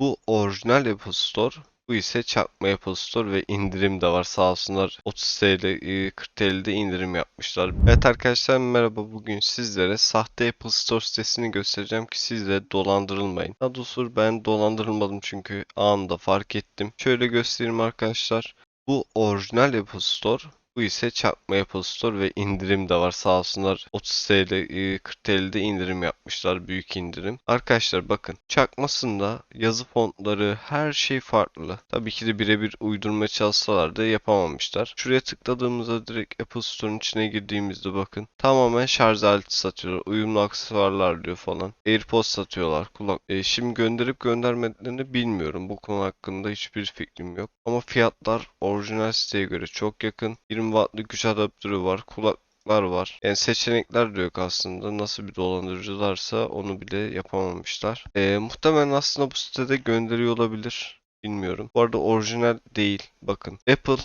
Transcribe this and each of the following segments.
Bu orijinal Apple Store. Bu ise çakma Apple Store ve indirim de var sağ olsunlar 30 TL, e, 40 TL'de indirim yapmışlar. Evet arkadaşlar merhaba bugün sizlere sahte Apple Store sitesini göstereceğim ki siz de dolandırılmayın. Daha ben dolandırılmadım çünkü anında fark ettim. Şöyle göstereyim arkadaşlar. Bu orijinal Apple Store. Bu ise çakma Apple Store ve indirim de var sağ olsunlar 30 TL, e, 40 TL'de indirim yapmışlar büyük indirim. Arkadaşlar bakın çakmasında yazı fontları her şey farklı. Tabii ki de birebir uydurmaya çalışsalar da yapamamışlar. Şuraya tıkladığımızda direkt Apple Store'un içine girdiğimizde bakın tamamen şarj aleti satıyorlar. Uyumlu aksesuarlar diyor falan. AirPods satıyorlar. Kulak. E, şimdi gönderip göndermediklerini bilmiyorum. Bu konu hakkında hiçbir fikrim yok. Ama fiyatlar orijinal siteye göre çok yakın. 20 wattlık güç adaptörü var. Kulaklar var. Yani seçenekler de yok aslında. Nasıl bir dolandırıcılarsa onu bile yapamamışlar. Ee, muhtemelen aslında bu sitede gönderiyor olabilir. Bilmiyorum. Bu arada orijinal değil. Bakın. Apple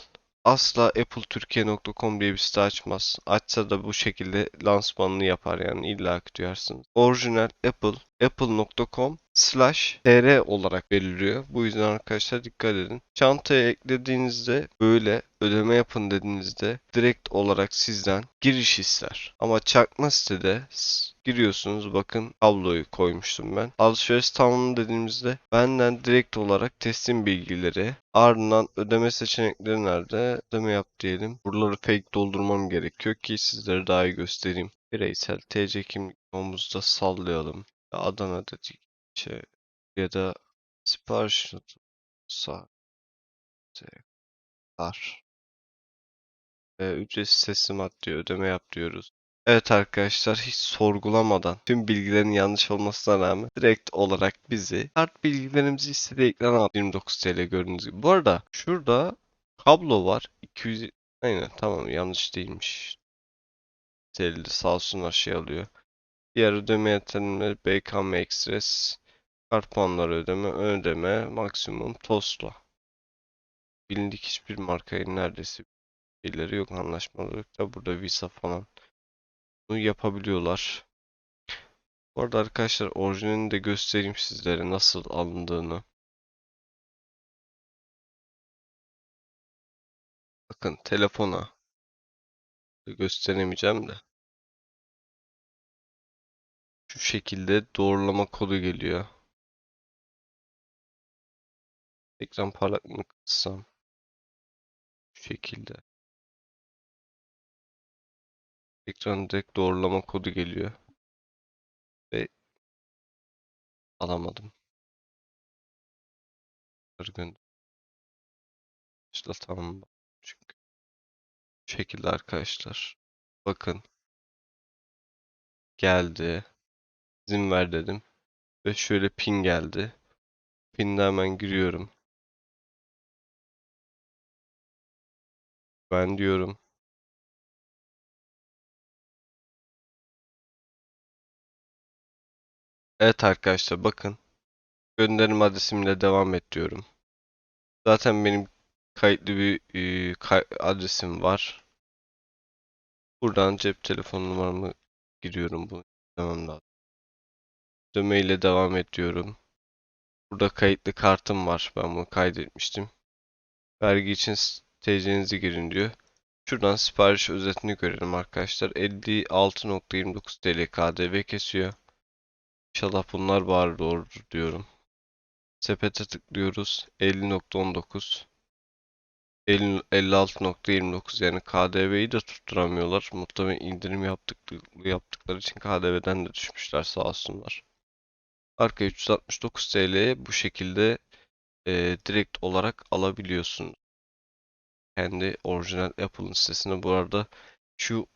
asla appletürkiye.com diye bir site açmaz. Açsa da bu şekilde lansmanını yapar yani illa duyarsınız. Orijinal Apple apple.com slash tr olarak belirliyor. Bu yüzden arkadaşlar dikkat edin. Çantaya eklediğinizde böyle ödeme yapın dediğinizde direkt olarak sizden giriş ister. Ama çakma sitede giriyorsunuz bakın tabloyu koymuştum ben. Alışveriş tamamı dediğimizde benden direkt olarak teslim bilgileri ardından ödeme seçenekleri nerede? Ödeme yap diyelim. Buraları fake doldurmam gerekiyor ki sizlere daha iyi göstereyim. Bireysel TC kimlik omuzda sallayalım. Adana dedik şey ya da sipariş sağ var. E, ücretsiz teslimat diyor, ödeme yap diyoruz. Evet arkadaşlar hiç sorgulamadan tüm bilgilerin yanlış olmasına rağmen direkt olarak bizi kart bilgilerimizi istediği ekrana at 29 TL gördüğünüz gibi. Bu arada şurada kablo var. 200 aynen tamam yanlış değilmiş. TL'de sağ olsunlar şey alıyor. Diğer ödeme yöntemleri BKM Express, kart puanları ödeme, ön ödeme, maksimum, TOS'la. Bilindik hiçbir markaya neredeyse şeyleri yok, anlaşmaları yok da burada Visa falan bunu yapabiliyorlar. Bu arada arkadaşlar orijinalini de göstereyim sizlere nasıl alındığını. Bakın telefona gösteremeyeceğim de. Şu şekilde doğrulama kodu geliyor. Ekran parlaklığını kıssam. Şu şekilde. Ekran direkt doğrulama kodu geliyor. Ve alamadım. İşte tamam. Çünkü şu şekilde arkadaşlar. Bakın. Geldi. İzin ver dedim. Ve şöyle pin geldi. Pin'de hemen giriyorum. Ben diyorum. Evet arkadaşlar bakın. Gönderim adresimle devam et diyorum. Zaten benim kayıtlı bir e, kay- adresim var. Buradan cep telefon numaramı giriyorum. Bunu demem lazım. Ödeme ile devam et diyorum. Burada kayıtlı kartım var. Ben bunu kaydetmiştim. Vergi için TC'nizi girin diyor. Şuradan sipariş özetini görelim arkadaşlar. 56.29 TL KDV kesiyor. İnşallah bunlar bari doğrudur diyorum. Sepete tıklıyoruz. 50.19 50 56.29 yani KDV'yi de tutturamıyorlar. Muhtemelen indirim yaptık, yaptıkları için KDV'den de düşmüşler sağ olsunlar. Arka 369 TL'ye bu şekilde e, direkt olarak alabiliyorsun. Kendi orijinal Apple'ın sitesine bu arada şu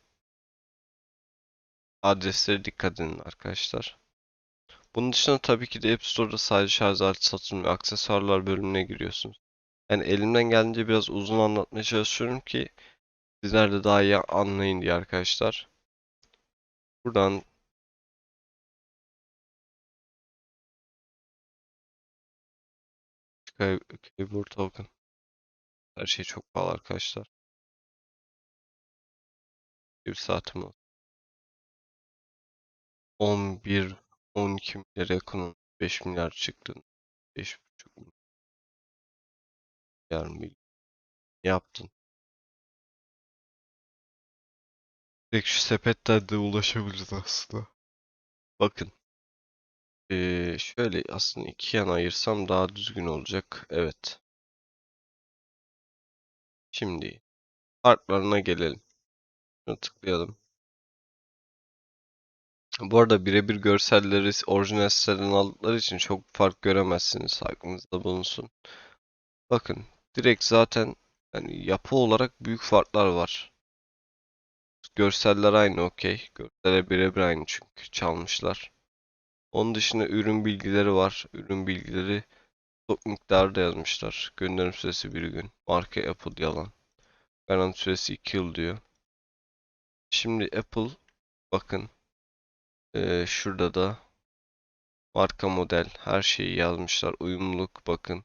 adreslere dikkat edin arkadaşlar. Bunun dışında tabii ki de App Store'da sadece şarj aleti satılmıyor. Aksesuarlar bölümüne giriyorsunuz. Yani elimden geldiğince biraz uzun anlatmaya çalışıyorum ki sizler de daha iyi anlayın diye arkadaşlar. Buradan Key- Keyboard Token. Her şey çok pahalı arkadaşlar. Bir saatim var. 11 12 milyar yakın 5 milyar çıktı. 5 milyar milyar yaptın. Direkt şu sepetten de ulaşabiliriz aslında. Bakın. Ee, şöyle aslında iki yana ayırsam daha düzgün olacak. Evet. Şimdi farklarına gelelim. Şuna tıklayalım. Bu arada birebir görselleri orijinal siteden aldıkları için çok fark göremezsiniz. Aklınızda bulunsun. Bakın direkt zaten yani yapı olarak büyük farklar var. Görseller aynı okey. Görseller birebir aynı çünkü çalmışlar. Onun dışında ürün bilgileri var. Ürün bilgileri stok miktarı da yazmışlar. Gönderim süresi bir gün. Marka Apple yalan. Garanti süresi 2 yıl diyor. Şimdi Apple bakın ee, şurada da marka model her şeyi yazmışlar. Uyumluluk bakın.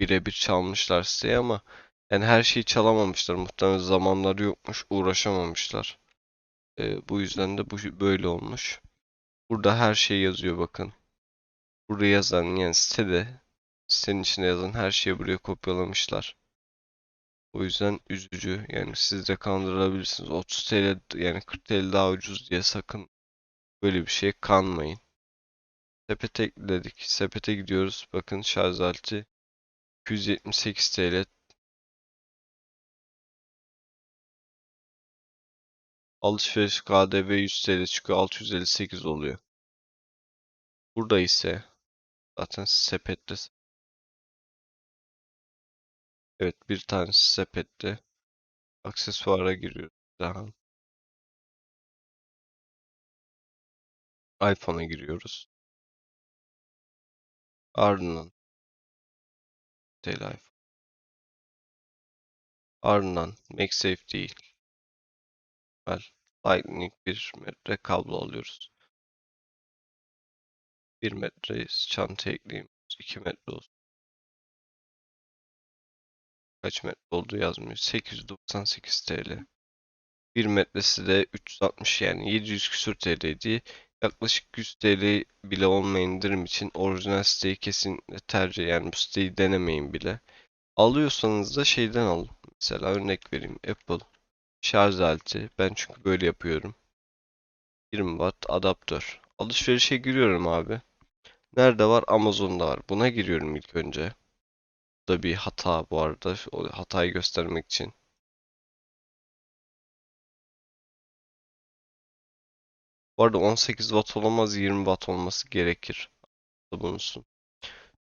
Birebir çalmışlar siteyi ama yani her şeyi çalamamışlar. Muhtemelen zamanları yokmuş. Uğraşamamışlar. Ee, bu yüzden de bu böyle olmuş. Burada her şey yazıyor bakın. Burada yazan yani sitede sitenin içinde yazan her şeyi buraya kopyalamışlar. O yüzden üzücü. Yani siz de kandırılabilirsiniz. 30 TL yani 40 TL daha ucuz diye sakın böyle bir şeye kanmayın. Sepete ekledik. Sepete gidiyoruz. Bakın şarj aleti 278 TL. Alışveriş KDV 100 TL çıkıyor. 658 oluyor. Burada ise zaten sepette Evet bir tanesi sepette. Aksesuara giriyoruz. Daha iPhone'a giriyoruz. Ardından TL iPhone. Ardından MagSafe değil. Well, Lightning 1 metre kablo alıyoruz. 1 metre çanta ekleyeyim. 2 metre olsun. Kaç metre olduğu yazmıyor. 898 TL. 1 metresi de 360 yani 700 küsur TL'ydi. Yaklaşık 100 TL bile olmayan indirim için orijinal siteyi kesinlikle tercih yani bu siteyi denemeyin bile. Alıyorsanız da şeyden alın. Mesela örnek vereyim Apple şarj aleti. Ben çünkü böyle yapıyorum. 20 watt adaptör. Alışverişe giriyorum abi. Nerede var? Amazon'da var. Buna giriyorum ilk önce. Bu da bir hata bu arada. O hatayı göstermek için. Bu arada 18 watt olamaz 20 watt olması gerekir. Bulunsun.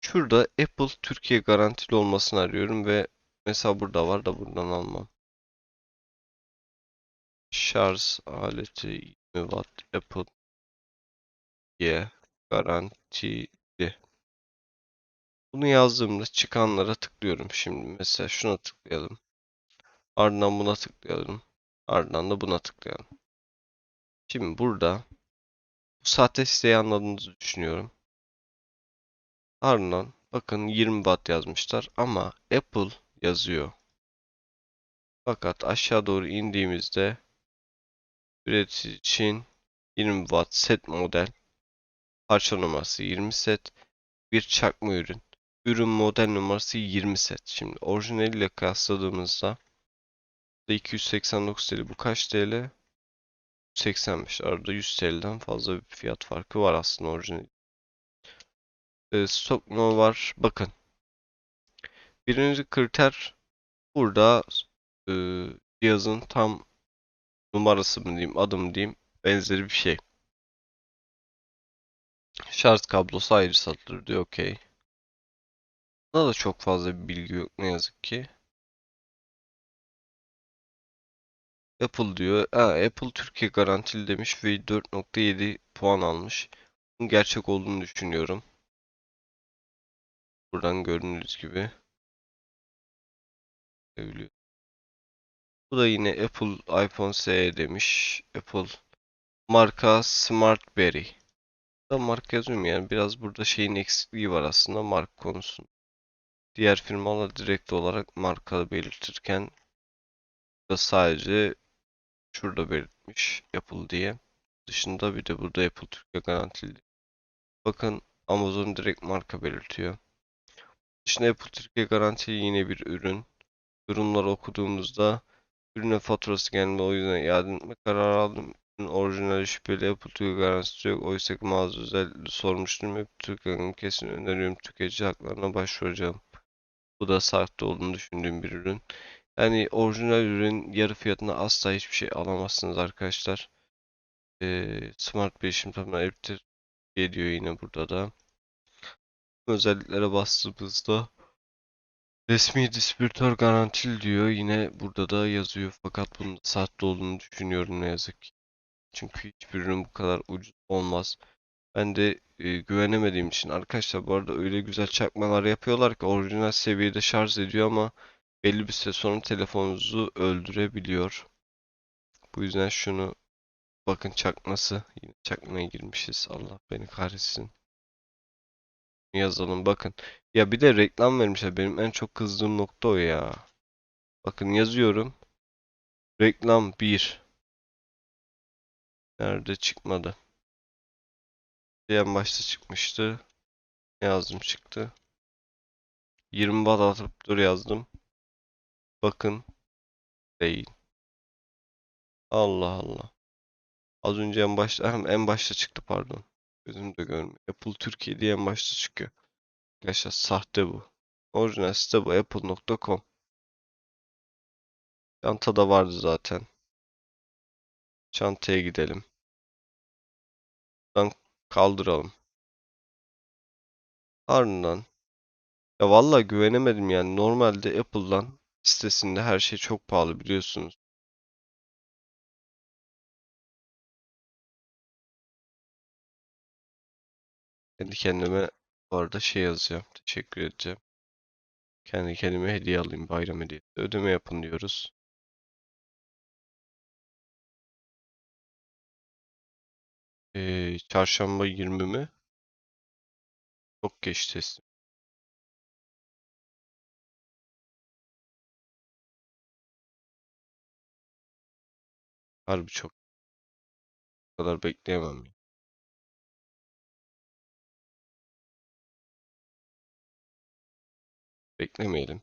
Şurada Apple Türkiye garantili olmasını arıyorum ve mesela burada var da buradan almam. Şarj aleti 20 watt Apple Türkiye garantili. Bunu yazdığımda çıkanlara tıklıyorum şimdi. Mesela şuna tıklayalım. Ardından buna tıklayalım. Ardından da buna tıklayalım. Şimdi burada bu sahte siteyi anladığınızı düşünüyorum. Ardından bakın 20 watt yazmışlar ama Apple yazıyor. Fakat aşağı doğru indiğimizde üretici için 20 watt set model parça numarası 20 set bir çakma ürün. Ürün model numarası 20 set. Şimdi orijinaliyle kıyasladığımızda 289 TL bu kaç TL? 85 arada 100 TL'den fazla bir fiyat farkı var aslında orijinal. Ee, stok no var. Bakın. Birinci kriter burada e, cihazın tam numarası mı diyeyim, adım diyeyim, benzeri bir şey. Şarj kablosu ayrı satılır diyor. Okey. Bunda da çok fazla bir bilgi yok ne yazık ki. Apple diyor. Ha, Apple Türkiye garantili demiş ve 4.7 puan almış. Bunun gerçek olduğunu düşünüyorum. Buradan gördüğünüz gibi. Bu da yine Apple iPhone SE demiş. Apple marka Smartberry. Da marka yazmıyorum yani biraz burada şeyin eksikliği var aslında marka konusunda. Diğer firmalar direkt olarak marka belirtirken da sadece şurada belirtmiş Apple diye. Dışında bir de burada Apple Türkiye garantili. Bakın Amazon direkt marka belirtiyor. dışında Apple Türkiye garantili yine bir ürün. Yorumları okuduğumuzda ürüne faturası geldi o yüzden iade etme kararı aldım. Ürün orijinali şüpheli Apple Türkiye garantisi yok. Oysa ki mağaza özel sormuştum. Apple Türkiye'nin kesin öneriyorum. Tüketici haklarına başvuracağım. Bu da sahte olduğunu düşündüğüm bir ürün. Yani orijinal ürün yarı fiyatına asla hiçbir şey alamazsınız arkadaşlar. Ee, Smart Bilişim tamamen Apple diyor yine burada da. Özelliklere bastığımızda resmi distribütör garantili diyor. Yine burada da yazıyor fakat bunun sahte olduğunu düşünüyorum ne yazık ki. Çünkü hiçbir ürün bu kadar ucuz olmaz. Ben de e, güvenemediğim için arkadaşlar bu arada öyle güzel çakmalar yapıyorlar ki orijinal seviyede şarj ediyor ama belli bir süre sonra telefonunuzu öldürebiliyor. Bu yüzden şunu bakın çakması yine çakmaya girmişiz. Allah beni kahretsin. Yazalım bakın. Ya bir de reklam vermişler. Benim en çok kızdığım nokta o ya. Bakın yazıyorum. Reklam 1. Nerede çıkmadı. En başta çıkmıştı. Yazdım çıktı. 20 watt adaptör yazdım. Bakın. Değil. Allah Allah. Az önce en başta en başta çıktı pardon. Gözüm de görmüyor. Apple Türkiye diye en başta çıkıyor. Arkadaşlar sahte bu. Orijinal site bu apple.com. Çantada vardı zaten. Çantaya gidelim. Buradan kaldıralım. Ardından ya vallahi güvenemedim yani. Normalde Apple'dan sitesinde her şey çok pahalı biliyorsunuz. Kendi kendime bu arada şey yazacağım. Teşekkür edeceğim. Kendi kendime hediye alayım bayram hediyesi. Ödeme yapın diyoruz. Ee, çarşamba 20 mi? Çok geç teslim. Harbi çok. Bu kadar bekleyemem. Beklemeyelim.